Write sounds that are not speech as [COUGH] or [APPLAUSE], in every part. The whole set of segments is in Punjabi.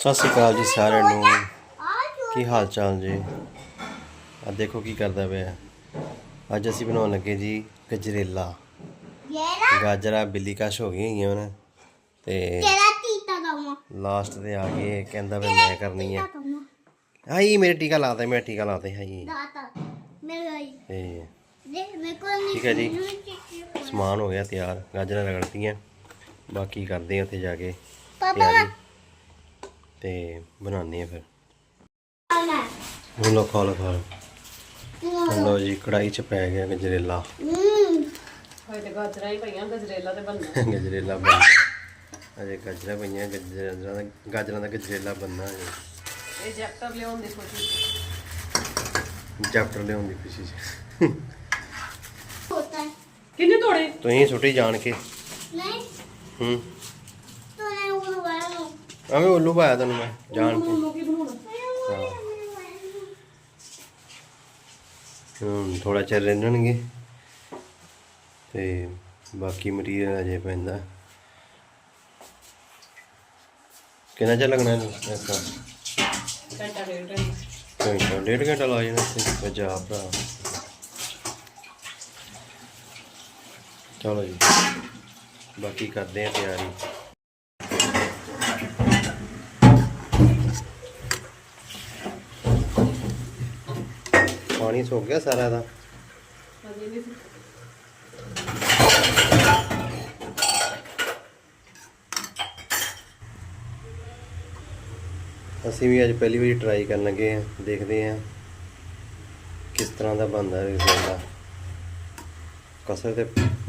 ਸਤਿ ਸ਼੍ਰੀ ਅਕਾਲ ਜੀ ਸਾਰਿਆਂ ਨੂੰ। ਕੀ ਹਾਲ ਚਾਲ ਜੀ? ਆ ਦੇਖੋ ਕੀ ਕਰਦਾ ਪਿਆ। ਅੱਜ ਅਸੀਂ ਬਣਾਉਣ ਲੱਗੇ ਜੀ ਗਜਰੇਲਾ। ਗਾਜਰਾਂ ਬਿੱਲੀ ਕਸ਼ ਹੋ ਗਈਆਂ ਹੋਈਆਂ ਹਨ ਤੇ ਲਾਸਟ ਤੇ ਆ ਕੇ ਕਹਿੰਦਾ ਵੀ ਮੈਂ ਕਰਨੀ ਹੈ ਹਾਈ ਮੇਰੇ ਟੀਕਾ ਲਾਤੇ। ਮੇਰਾ ਟੀਕਾ ਲਾਤੇ ਆਈ ਕੋਲ ਨਹੀਂ ਠੀਕ ਹੈ ਜੀ। ਸਮਾਨ ਹੋ ਗਿਆ ਤਿਆਰ ਗਾਜਰਾਂ ਰਗੜਤੀਆਂ। ਬਾਕੀ ਕਰਦੇ ਆ ਉੱਥੇ ਜਾ ਕੇ ਪਾਪਾ ਤਿਆਰੀ। ਤੇ ਬਣਾਉਂਦੇ ਆ ਫਿਰ। ਹੁਣ ਲੋ ਖਾ ਲੋ ਖਾ ਲਓ। ਜੀ ਕੜਾਈ ਚ ਪੈ ਗਿਆ ਗਜਰੇਲਾ। ਹੂੰ। ਹੋਏ ਤੇ ਗਾਜਰਾਂ ਹੀ ਪਈਆਂ ਗਜਰੇਲਾ ਤੇ ਬਣਨਾ। ਗਜਰੇਲਾ ਬਣ ਅਜੇ ਗਜਰਾ ਪਈਆਂ ਗਜਰਾਂ ਦਾ ਗਾਜਰਾਂ ਦਾ ਗਜਰੇਲਾ ਬੰਨਾ ਹੈ ਇਹ ਜੈਕਟਰ ਲਿਆਉਣ ਦੀ ਕੋਸ਼ਿਸ਼ ਚੈਪਟਰ ਲਿਆਉਣ ਦੀ ਹੋਤਾ ਹੈ ਕਿੰਨੇ ਤੋੜੇ ਤੁਸੀਂ ਛੁੱਟੀ ਜਾਣ ਕੇ। ਨਹੀਂ। ਹੂੰ। ਐਵੇਂ ਉੱਲੂ ਪਾਇਆ ਤੈਨੂੰ ਮੈਂ ਜਾਣ ਕੇ। ਲੋਕੀ ਬਣਾਉਣਾ। ਹੂੰ। ਥੋੜਾ ਚਿਰ ਰਹਿਣਗੇ ਤੇ ਬਾਕੀ ਮਟੀਰੀਅਲ ਅਜੇ ਪੈਂਦਾ। ਕਿੰਨਾ ਚਿਰ ਲੱਗਣਾ ਇਹਨੂੰ ਐਸਾ ਘੰਟਾ ਡੇਢ ਘੰਟਾ। ਘੰਟਾ ਡੇਢ ਘੰਟਾ ਲਾ ਜਾਣਾ ਤੇ ਵਜਾ ਭਰਾ। ਚਲੋ ਜੀ ਬਾਕੀ ਕਰਦੇ ਆ ਤਿਆਰੀ। ਪਾਣੀ ਸੁੱਕ ਗਿਆ ਸਾਰਾ ਦਾ। ਅਸੀਂ ਵੀ ਅੱਜ ਪਹਿਲੀ ਵਾਰੀ ਟਰਾਈ ਕਰਨ ਲੱਗੇ ਆ ਦੇਖਦੇ ਆ ਕਿਸ ਤਰ੍ਹਾਂ ਦਾ ਬਣਦਾ ਰਿਜ਼ਲਟ ਕਸਰ ਤੇ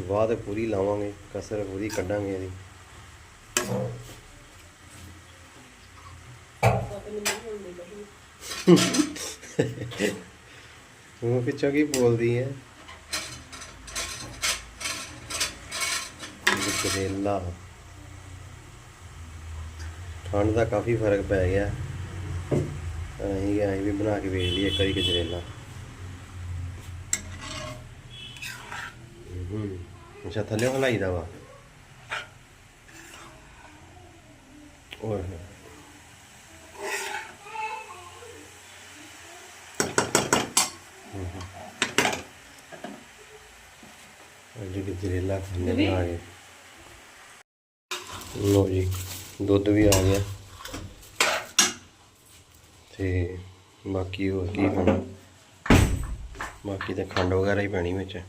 ਵਾਹ ਤੇ ਪੂਰੀ ਲਾਵਾਂਗੇ ਕਸਰ ਪੂਰੀ ਕੱਢਾਂਗੇ ਇਹਦੀ। [LAUGHS] ਉਹ ਪਿੱਛੋਂ ਕੀ ਬੋਲਦੀ ਹੈ ਗਜਰੇਲਾ ਠੰਡ ਦਾ ਕਾਫੀ ਫ਼ਰਕ ਪੈ ਗਿਆ। ਅਸੀਂ ਕਿ ਅਸੀਂ ਵੀ ਬਣਾ ਕੇ ਵੇਖ ਲਈ ਇੱਕ ਵਾਰੀ ਗਜਰੇਲਾ ਹੂੰ। ਅੱਛਾ, ਥੱਲੇ ਹਲਾਈਦਾ ਵਾ। ਹੋਰ ਹੋਏ। ਹੂੰ ਹੂੰ। ਅੱਜ ਗਜਰੇਲਾ ਖਾਣੇ ਬਣਾ ਕੇ। ਲੋ ਜੀ ਦੁੱਧ ਵੀ ਆ ਗਿਆ। ਤੇ ਬਾਕੀ ਹੋਰ ਕੀ ਖਾਣਾ? ਬਾਕੀ ਤਾਂ ਖੰਡ ਵਗੈਰਾ ਹੀ ਪੈਣੀ ਵਿੱਚ।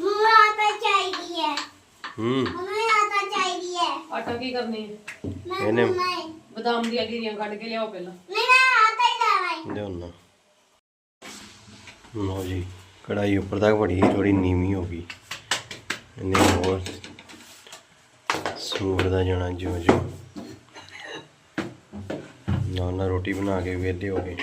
ਮਮਾ ਆਟਾ ਚਾਹੀਦੀ ਹੈ। ਹੂੰ। ਮਮਾ ਆਟਾ ਚਾਹੀਦੀ ਹੈ। ਆਟਾ ਕੀ ਕਰਨੀ ਹੈ? ਮੈਂ ਇਹਨੇ-। ਬਦਾਮ ਦੀਆਂ ਗਿਰੀਆਂ ਕੱਢ ਕੇ ਲਿਆਓ ਪਹਿਲਾਂ। ਨਹੀਂ ਮੈਂ ਆਟਾ ਹੀ ਲਾਵਾਈ ਲਿਆਉਣਾ। ਲਓ ਜੀ ਕੜਾਈ ਉੱਪਰ ਤੱਕ ਬੜੀ ਥੋੜੀ ਨੀਵੀਂ ਹੋ ਗਈ। ਇਹਨੇ ਹੋਰ ਸਮੂਰਦਾ ਜਾਣਾ ਜਿਉਂ ਜਿਉਂ। ਨਾਲ ਨਾਲ ਰੋਟੀ ਬਣਾ ਕੇ ਵਿਹਲੇ ਹੋ ਗਏ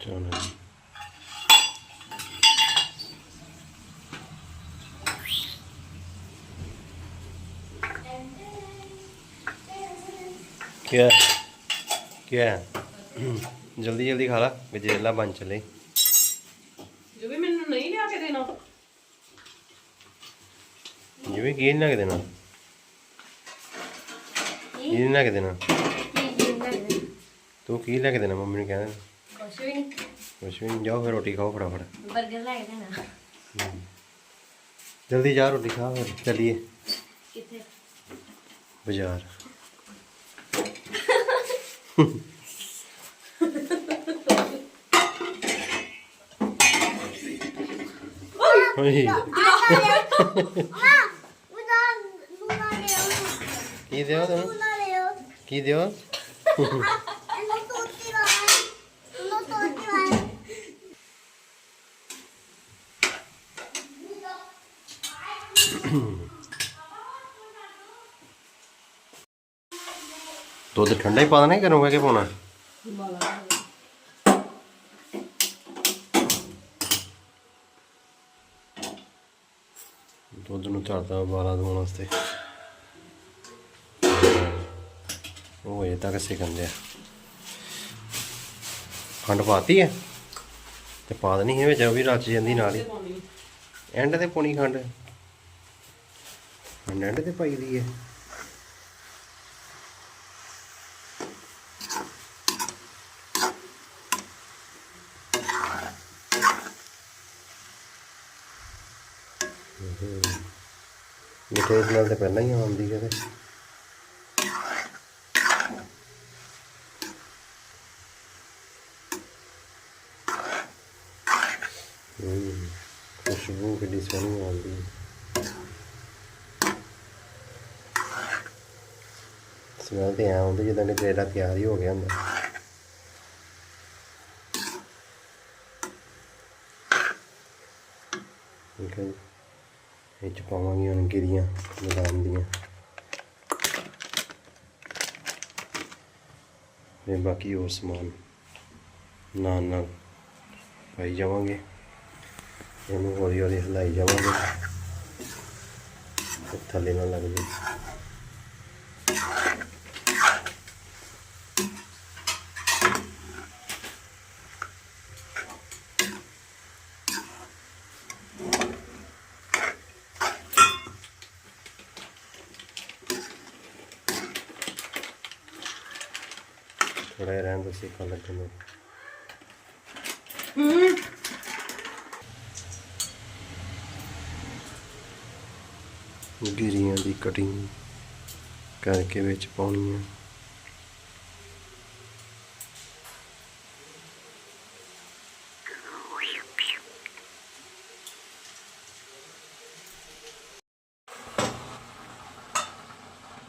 ਚਲੋ ਜੀ क्या क्या ਜਲਦੀ ਜਲਦੀ ਖਾ ਲਾ ਗਜਰੇਲਾ ਬਣ ਚਲੇ। ਜੋ ਵੀ ਮੈਨੂੰ ਨਹੀਂ ਲਿਆ ਕੇ ਦੇਣਾ। ਜਿਵੇਂ ਕੀ ਨਾ ਕੇ ਦੇਣਾ? ਕੀ ਨਾ ਕੇ ਦੇਣਾ? ਤੂੰ ਕੀ ਲੈ ਕੇ ਦੇਣਾ? ਮੰਮੀ ਨੂੰ ਕਹਿੰਦਾ ਕੁਛ ਵੀ ਨਹੀਂ ਕੁਛ ਵੀ ਨਹੀਂ ਜਾਓ ਫਿਰ ਰੋਟੀ ਖਾਓ ਫਟਾਫਟ। ਬਰਗਰ ਲੈ ਕੇ ਦੇਣਾ। ਜਲਦੀ ਜਾ ਰੋਟੀ ਖਾ ਫਿਰ ਚਲੀਏ। ਕਿੱਥੇ? ਬਾਜ਼ਾਰ। ਓਏ ਮਮਾ ਉਨਾ ਲੂਨਾ ਲੈ ਕੀ ਦਿਓ ਤੈਨੂੰ ਲੂਨਾ ਲੈ ਕੀ ਦਿਓ ਇਹਨੂੰ ਤੋਤੀ ਵਾਲਾ ਇਹਨੂੰ ਤੋਤੀ ਵਾਲਾ ਦੁੱਧ ਠੰਡਾ ਹੀ ਪਾ ਦੇਣਾ ਕਿ ਗਰਮ ਕਰਕੇ ਪਾਉਣਾ? ਦੁੱਧ ਨੂੰ ਝੜਦਾ ਉਬਾਲਾ ਦਵਾਉਣ ਵਾਸਤੇ। ਉਹ ਇਹ ਤੱਕ ਸਿਕੰਦੇ ਆ। ਖੰਡ ਪਾਤੀ ਹੈ? ਤੇ ਪਾ ਦੇਣੀ ਇਹ ਵਿੱਚ ਉਹ ਵੀ ਰਚ ਜਾਂਦੀ ਨਾਲ ਹੀ। ਐਂਡ ਤੇ ਖੰਡ? ਖੰਡ ਐਂਡ ਤੇ ਪਾਈ ਦੀ ਹੈ। ਮਿੱਠੇ ਦੇ ਨਾਲ ਤੇ ਪਹਿਲਾਂ ਹੀ ਆਉਂਦੀ ਹੈ ਤੇ ਹੂੰ, ਖੁਸ਼ਬੂ ਕਿੰਨੀ ਸੋਹਣੀ ਆਉਂਦੀ ਹੈ। ਸਮੈਲ ਤੇ ਐਂ ਆਉਂਦੀ ਜਿੱਦਾਂ ਕਿ ਤੇਰਾ ਤਿਆਰ ਹੀ ਹੋ ਗਿਆ ਹੁੰਦਾ। ਠੀਕ ਹੈ ਜੀ। ਇਹ ਚ ਪਾਵਾਂਗੇ ਹੁਣ ਗਿਰੀਆਂ, ਬਦਾਮ ਦੀਆਂ। ਤੇ ਬਾਕੀ ਹੋਰ ਸਮਾਨ ਨਾਲ ਨਾਲ ਪਾਈ ਜਾਵਾਂਗੇ। ਇਹਨੂੰ ਹੌਲੀ ਹੌਲੀ ਹਿਲਾਈ ਜਾਵਾਂਗੇ। ਥੱਲੇ ਨਾ ਲੱਗ ਜੇ ਥੋੜਾ ਜਿਹਾ ਰਹਿਣ ਦੋ ਸਿੱਕਾ ਲੱਗਣ ਦੋ ਗਿਰੀਆਂ ਦੀ ਕਟਿੰਗ ਕਰਕੇ ਵਿੱਚ ਪਾਉਣੀ ਹੈ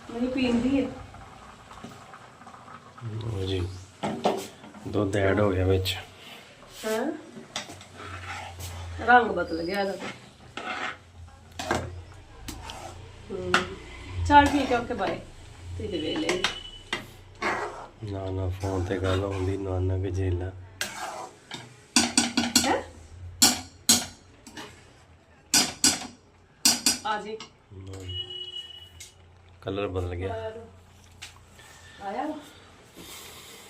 ਮੈਨੂੰ ਪੀਂਦੀ ਹੈ ਲਓ ਜੀ ਦੁੱਧ ਐਡ ਹੋ ਗਿਆ ਵਿੱਚ। ਹਾਂ? ਰੰਗ ਬਦਲ ਗਿਆ ਇਹਦਾ ਹੂੰ। ਚਲ ਠੀਕ ਹੈ ਓਕੇ ਬਾਏ ਤੇ ਦੇ ਵੇਲੇ ਨਾ ਨਾ ਫੋਨ ਤੇ ਗੱਲ ਹੁੰਦੀ ਨਾ ਨਾ ਗਜੇਲਾ ਹੈ? ਆ ਜੀ। ਕਲਰ ਬਦਲ ਗਿਆ। ਆਇਆ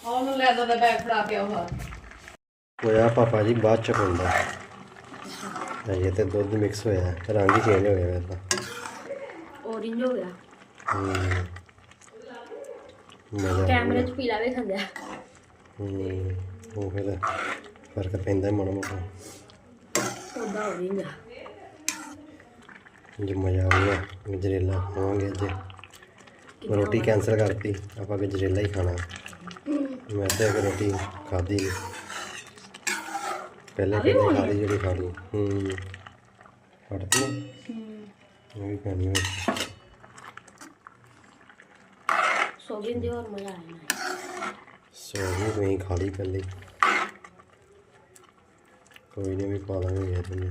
ਉਹਨੂੰ ਲੈ ਦਾ ਬੈਗ ਫੜਾ ਕੇ ਆਓ ਹਾਂ ਹੋਇਆ ਪਾਪਾ ਜੀ ਬਾਅਦ ਚ ਹੁੰਦਾ ਅਜੇ ਤੇ ਦੁੱਧ ਮਿਕਸ ਹੋਇਆ ਹੈ, ਰੰਗ ਹੀ ਚੇਂਜ ਹੋ ਗਿਆ ਇਹਦਾ orange ਹੋ ਗਿਆ। ਹੂੰ। ਮਜ਼ਾ ਕੈਮਰੇ 'ਚ ਪੀਲਾ ਵੀ ਖੰਦਿਆ ਹੂੰ ਉਹ ਫਿਰ ਫ਼ਰਕ ਪੈਂਦਾ ਮਾੜਾ ਮੋਟਾ। ਉਹਦਾ orange ਆ। ਜੇ ਮਜ਼ਾ ਆ ਗਿਆ ਗਜਰੇਲਾ ਖਾਵਾਂਗੇ ਅੱਜ। ਰੋਟੀ ਕੈਂਸਲ ਕਰਤੀ ਆਪਾਂ ਗਜਰੇਲਾ ਹੀ ਖਾਣਾ। ਮੈਂ ਤੇ ਰੋਟੀ ਖਾਦੀ ਨਹੀਂ ਪਹਿਲੇ ਪਹਿਲੇ ਖਾ ਲਈ ਜਿਹੜੀ ਖਾ ਲਈ ਹੂੰ। ਫੜਤੀ ਉਹ ਵੀ ਪੈਣੀ ਵਿੱਚ ਸੋਗਿੰਦ ਦੀ ਹੋਰ ਮਜ਼ਾ ਆਇਆ। ਸੋ ਵੀ ਤੁਸੀਂ ਖਾ ਲਈ ਪਹਿਲੇ। ਕੋਈ ਨਹੀਂ ਵੀ ਪਾ ਦਾਂਗੇ ਯਾਰ ਤੁਹਾਨੂੰ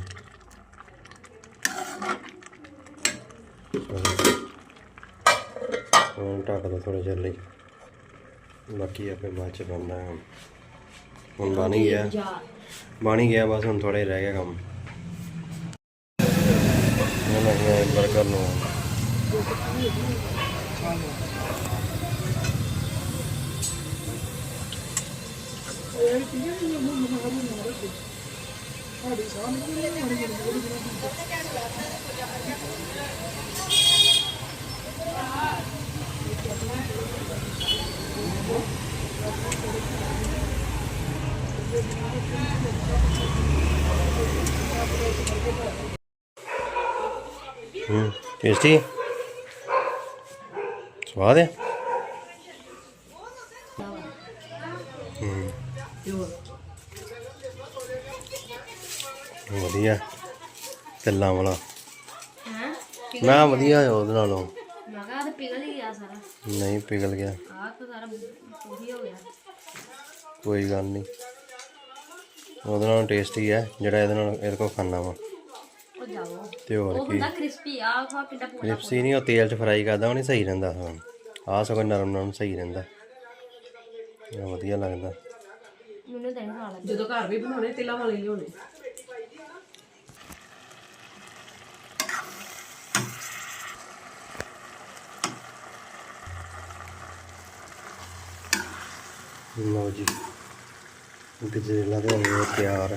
ਹੁਣ ਢੱਕ ਦੋ ਥੋੜੇ ਚਿਰ ਲਈ। ਬਾਕੀ ਆਪੇ ਬਾਅਦ ਚ ਬਣਦਾ ਹੈ। ਹੁਣ ਬਣ ਹੀ ਗਿਆ। ਬਣ ਹੀ ਗਿਆ ਬਸ ਹੁਣ ਥੋੜਾ ਹੀ ਰਹਿ ਗਿਆ ਕੰਮ। ਇਹ ਨਹੀਂ ਬਰਗਰ ਨੂੰ। ਹੂੰ ਟੇਸਟੀ ਸਵਾਦ ਹੈ? ਹੂੰ। ਵਧੀਆ। ਤਿੱਲਾਂ ਵਾਲਾ। ਹਾਂ? ਨਾ ਵਧੀਆ ਉਹਦੇ ਨਾਲੋਂ। ਮੈਂ ਕਿਹਾ ਤੇ ਪਿਘਲ ਗਿਆ ਸਾਰਾ। ਨਹੀਂ ਪਿਘਲ ਗਿਆ ਆਹ ਤਾਂ ਸਾਰਾ ਉਹੀ ਹੋ ਗਿਆ ਕੋਈ ਗੱਲ ਨਹੀਂ। ਉਹਦੇ ਨਾਲੋਂ ਟੇਸਟੀ ਹੈ ਜਿਹੜਾ ਇਹਦੇ ਨਾਲ ਇਹਦੇ ਕੋਲ ਖਾਣਾ ਵਾ। ਉਹ ਜਾਓ। ਤੇ ਹੋਰ ਉਹ ਕੀ। ਹੁੰਦਾ ਕ੍ਰਿਸਪੀ ਆ ਖਾ ਕਿੰਨਾ ਪੂਰਾ ਲਿਪਸੀ ਨਹੀਂ ਉਹ ਤੇਲ 'ਚ ਫਰਾਈ ਕਰਦਾ ਉਹ ਨਹੀਂ ਸਹੀ ਰਹਿੰਦਾ ਹਾਂ ਆਹ ਸਗੋਂ ਨਰਮ ਨਰਮ ਸਹੀ ਰਹਿੰਦਾ। ਇਹ ਵਧੀਆ ਲੱਗਦਾ। ਮੈਨੂੰ ਤਾਂ ਨਹੀਂ ਖਾ ਲੱਗਾ ਜਦੋਂ ਘਰ ਵੀ ਬਣਾਉਣੇ ਤਿਲਾਂ ਵਾਲੇ ਹੀ ਹੋਣੇ ਲਓ ਜੀ। बिजरेला ते होई त्यार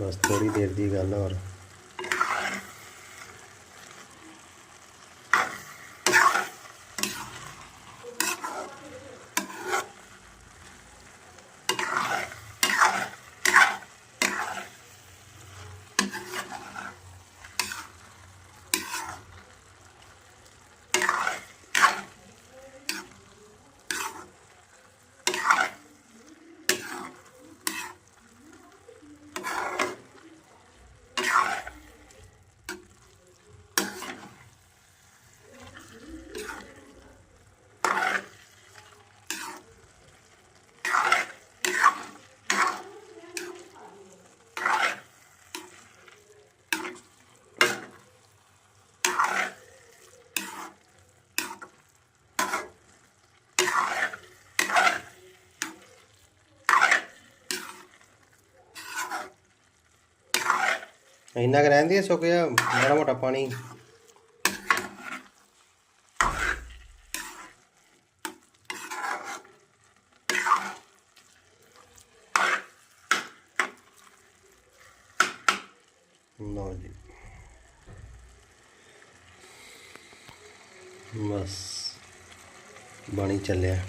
बस थोड़ी देर दी गल्ल होर ਇੰਨਾ ਕੁ ਰਹਿੰਦੀ ਹੈ ਸੁੱਕ ਜਾ ਮਾੜਾ ਮੋਟਾ ਪਾਣੀ। ਲਓ ਜੀ। ਬਸ ਬਣੀ ਚੱਲਿਆ।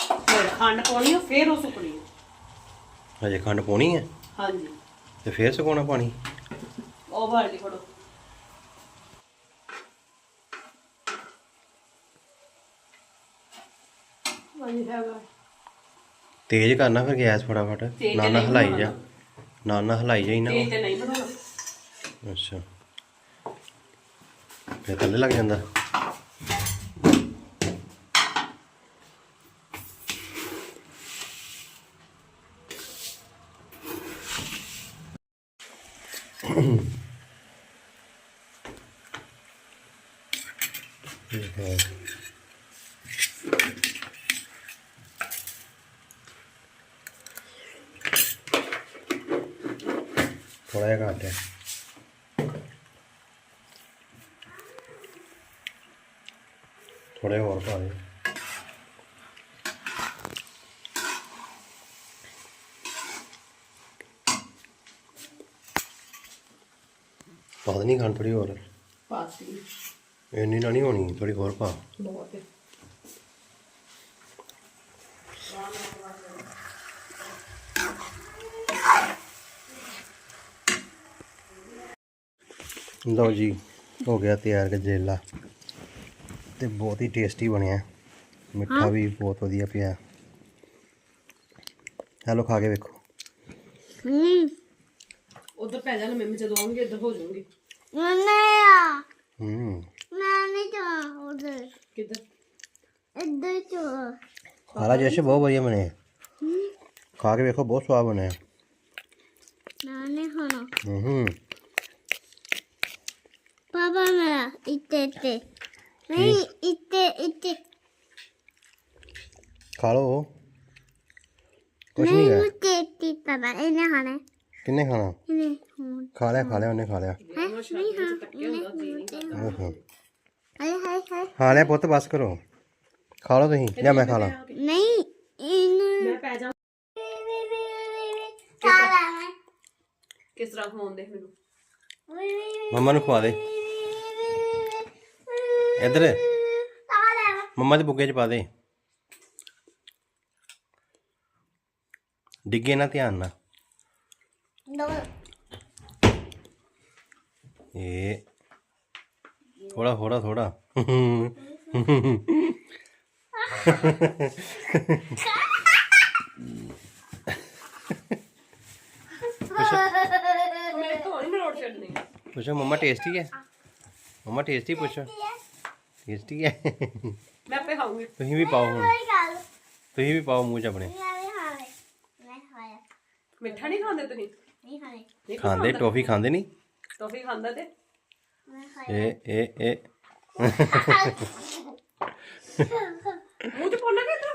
ਫਿਰ ਖੰਡ ਪਾਉਣੀ ਆ ਫਿਰ ਉਹ ਸੁੱਕਣੀ ਆ। ਹਜੇ ਖੰਡ ਪਾਉਣੀ ਹੈ ਹਾਂਜੀ। ਤੇ ਫੇਰ ਸੁਕਾਉਣਾ ਪਾਣੀ। ਉਹ ਬਾਲਟੀ ਫੜੋ। ਹਾਂਜੀ ਹੈਗਾ। ਤੇਜ਼ ਕਰਨਾ ਫਿਰ ਗੈਸ ਫਟਾਫਟ। ਤੇਜ਼ ਨਾ ਨਾ ਨਹੀਂ ਹਲਾਈ ਜਾ। ਨਾ ਨਾ ਹਲਾਈ ਜਾਈ ਨਾ। ਤੇ ਤੇ ਨਹੀਂ ਬਣਾਉਣਾ। ਅੱਛਾ। ਫੇਰ ਥੱਲੇ ਲੱਗ ਜਾਂਦਾ ਠੀਕ ਹੈ ਥੋੜਾ ਜਿਹਾ ਘੱਟ ਹੈ। ਥੋੜੇ ਹੋਰ ਪਾ ਦੇ। ਪਾ ਨਹੀਂ ਖਾਣ ਥੋੜੀ ਹੋਰ। ਪਾਤੀ ਇੰਨੀ ਨਾ ਨਹੀਂ ਹੋਣੀ ਥੋੜੀ ਹੋਰ ਪਾ। ਬਹੁਤ ਹੈ। ਲਓ ਜੀ ਹੋ ਗਿਆ ਤਿਆਰ ਗਜਰੇਲਾ। ਤੇ ਬਹੁਤ ਹੀ ਟੇਸਟੀ ਬਣਿਆ। ਮਿੱਠਾ ਵੀ ਬਹੁਤ ਵਧੀਆ ਪਿਆ। ਹੈਲੋ ਖਾ ਕੇ ਵੇਖੋ। ਹੂੰ। ਉਧਰ ਪੈ ਜਾਣਾ ਮੈਂ ਜਦੋਂ ਆਉਂਗੀ ਇੱਧਰ ਹੋ ਜਾਊਂਗੀ। ਨਨਿਆ ਹੂੰ। ਨਾਨੀ ਚੋ ਉਧਰ। ਕਿੱਧਰ? ਇੱਧਰ ਚੋ। ਖਾਲਾ ਜੈਸੇ ਬਹੁਤ ਵਧੀਆ ਬਣੇ ਖਾ ਕੇ ਵੇਖੋ ਬਹੁਤ ਸਵਾਦ ਬਣਿਆ। ਨਾਨੀ ਖਾਣਾ। ਹੂੰ। ਇੱਥੇ ਖਾ ਲਓ ਕੁਛ ਨਹੀਂ ਹੈ ਨਹੀਂ ਇੱਥੇ ਇੱਥੇ ਪਾਪਾ ਇਹਨੇ ਖਾਣਾ ਕਿੰਨੇ ਖਾਣਾ ਇਹਨੇ ਹੁਣ ਖਾ ਲਿਆ ਖਾ ਲਿਆ ਉਹਨੇ ਖਾ ਲਿਆ ਹੈ ਨਹੀਂ ਹਾਂ ਓਹੋ ਹਾਏ ਹਾਏ ਹਾਏ ਖਾ ਲਿਆ ਪੁੱਤ ਬਸ ਕਰੋ ਖਾ ਲਓ ਤੁਸੀਂ ਜਾਂ ਮੈਂ ਖਾ ਲਾਂ ਨਹੀਂ ਇਹਨੂੰ ਮੈਂ ਪੈ ਜਾ ਖਾਣਾ ਮੈਂ ਕਿਸ ਤਰ੍ਹਾਂ ਖਵਾਉਣ ਦੇ ਮੈਨੂੰ ਮੰਮਾ ਨੂੰ ਖਵਾ ਦੇ ਇੱਧਰ। ਮੰਮਾ ਦੇ ਬੁੱਗੇ 'ਚ ਪਾ ਦੇ। ਡਿੱਗੇ ਨਾ ਧਿਆਨ ਨਾਲ। ਇਹ ਥੋੜਾ ਥੋੜਾ ਥੋੜਾ ਪੁੱਛੋ ਮੰਮਾ ਟੇਸਟੀ ਹੈ? ਮੰਮਾ ਟੇਸਟੀ ਪੁੱਛੋ। ਟੇਸਟੀ ਹੈ। ਮੈਂ ਆਪੇ ਖਾਊਂਗੀ। ਤੁਸੀਂ ਵੀ ਪਾਓ ਹੁਣ। ਗੱਲ ਤੁਸੀਂ ਵੀ ਪਾਓ ਮੂੰਹ 'ਚ ਆਪਣੇ। ਨਹੀਂ ਆਵੇ ਮੈਂ ਖਾਇਆ। ਮਿੱਠਾ ਨਹੀਂ ਖਾਂਦੇ ਤੁਸੀਂ? ਨਹੀਂ ਖਾਣੇ ਨਹੀਂ ਖਾਂਦੇ ਟੋਫੀ ਖਾਂਦੇ ਨਹੀਂ? ਟੋਫੀ ਖਾਂਦਾ ਤੇ? ਮੈਂ ਖਾਇਆ। ਇਹ ਇਹ ਇਹ। ਮੂੰਹ ਚ ਪਾਉਣਾ ਕਿ ਇਧਰ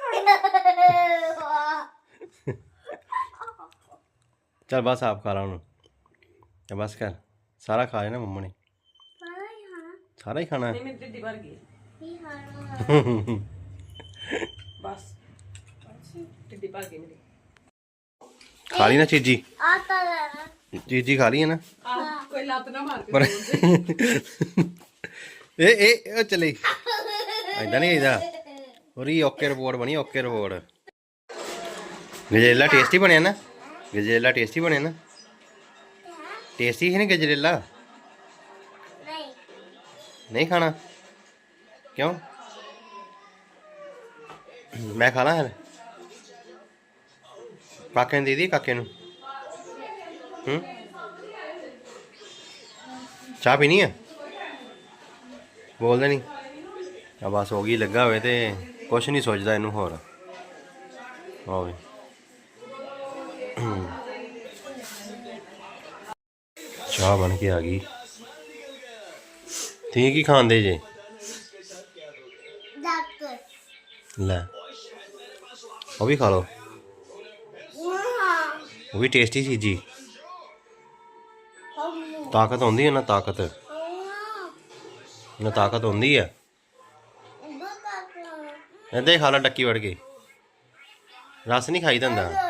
ਚੱਲ ਬਸ ਆਪ ਖਾ ਲਾ ਹੁਣ। ਤੇ ਬਸ ਕਰ। ਸਾਰਾ ਖਾ ਲੈਣਾ ਮੰਮਾ ਨੇ। ਖਾਣਾ ਖਾਣਾ ਸਾਰਾ ਹੀ ਖਾਣਾ ਨਹੀਂ ਮੇਰੀ ਢਿੱਡੀ ਭਰ ਗਈ। ਹੀ ਖਾਣਾ ਬਸ। ਢਿੱਡੀ ਭਰ ਗਈ ਮੇਰੀ। ਖਾ ਲਈ ਨਾ ਚੀਜੀ? ਆਤਾ ਲੈਣਾ ਚੀਜੀ ਖਾ ਲਈ ਹੈ ਨਾ? ਆ ਕੋਈ ਲੱਤ ਨਾ ਮਾਰ ਕੇ ਇਹ ਇਹ ਉਹ ਚਲੇ। ਐਦਾਂ ਨਹੀਂ ਇਹਦਾ ਪੂਰੀ ਓਕੇ ਰਿਪੋਰਟ ਬਣੀ ਓਕੇ ਰਿਪੋਰਟ ਗਜਰੇਲਾ ਟੇਸਟੀ ਬਣਿਆ ਨਾ? ਗਜਰੇਲਾ ਟੇਸਟੀ ਬਣਿਆ ਨਾ? ਟੇਸਟੀ ਹੈ ਨਾ ਗਜਰੇਲਾ? ਨਹੀਂ ਖਾਣਾ? ਕਿਉਂ? ਮੈਂ ਖਾ ਲਾਂ ਫਿਰ ਕਾਕੇ ਨੂੰ ਦੇ ਦੀ ਕਾਕੇ ਨੂੰ? ਹੂੰ? ਚਾਹ ਪੀਣੀ ਹੈ ਬੋਲਦਾ ਨਹੀਂ। ਆ ਬਸ ਹੋ ਗਈ, ਲੱਗਾ ਹੋਵੇ ਤੇ ਕੁਛ ਨਹੀਂ ਸੋਚਦਾ ਇਹਨੂੰ ਹੋਰ। ਹੋਵੇ ਚਾਹ ਬਣ ਕੇ ਆ ਗਈ। ਠੀਕ ਹੀ ਖਾਂਦੇ ਜੇ? ਡਾਕਟਰ। ਲੈ। ਉਹ ਵੀ ਖਾ ਲਓ। ਉਹ ਵੀ ਟੇਸਟੀ ਸੀ ਜੀ। ਤਾਕਤ ਹੁੰਦੀ ਹੈ ਨਾ ਤਾਕਤ? ਨਾ ਤਾਕਤ ਹੁੰਦੀ ਹੈ? ਹੀ ਖਾ ਲਾ ਡੱਕੀ ਵੜ ਕੇ। ਰਸ ਨਹੀਂ ਖਾਈ ਦੰਦਾ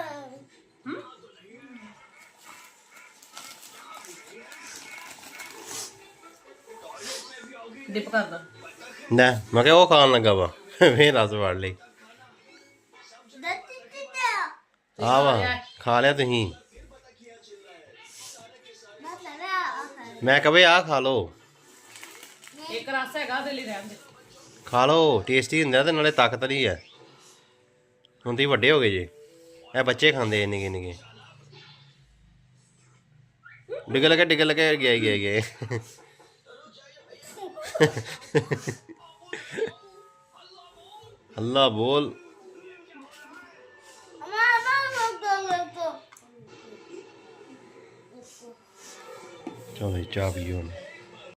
ਡਿਪ ਕਰਦਾ। ਲੈ ਮੈਂ ਕਿਹਾ ਉਹ ਖਾਣ ਲੱਗਾ ਵਾ। ਫੇਰ ਰਸ ਵੜ ਲਈ। ਆ ਵਾ ਖਾ ਲਿਆ ਤੁਸੀਂ। ਮੈਂ ਕਹਵੇ ਆ ਖਾ ਲਓ। ਇੱਕ ਰਸ ਹੈਗਾ ਦੇ ਲਈ ਰਹਿਣ ਦੇ। ਖਾ ਲਓ ਟੇਸਟੀ ਹੁੰਦਾ ਤੇ ਨਾਲੇ ਤਾਕਤ ਵਾਲੀ ਹੈ ਹੁਣ ਤੁਸੀਂ ਵੱਡੇ ਹੋ ਗਏ ਜੇ। ਇਹ ਬੱਚੇ ਖਾਂਦੇ ਨਿੱਕੇ ਨਿੱਕੇ। ਡਿੱਗ ਲਗੇ ਡਿੱਗ ਲਗੇ ਗਿਆ ਗਿਆ ਗਿਆ ਅੱਲਾ ਬੋਲ ਮਾ ਮਾ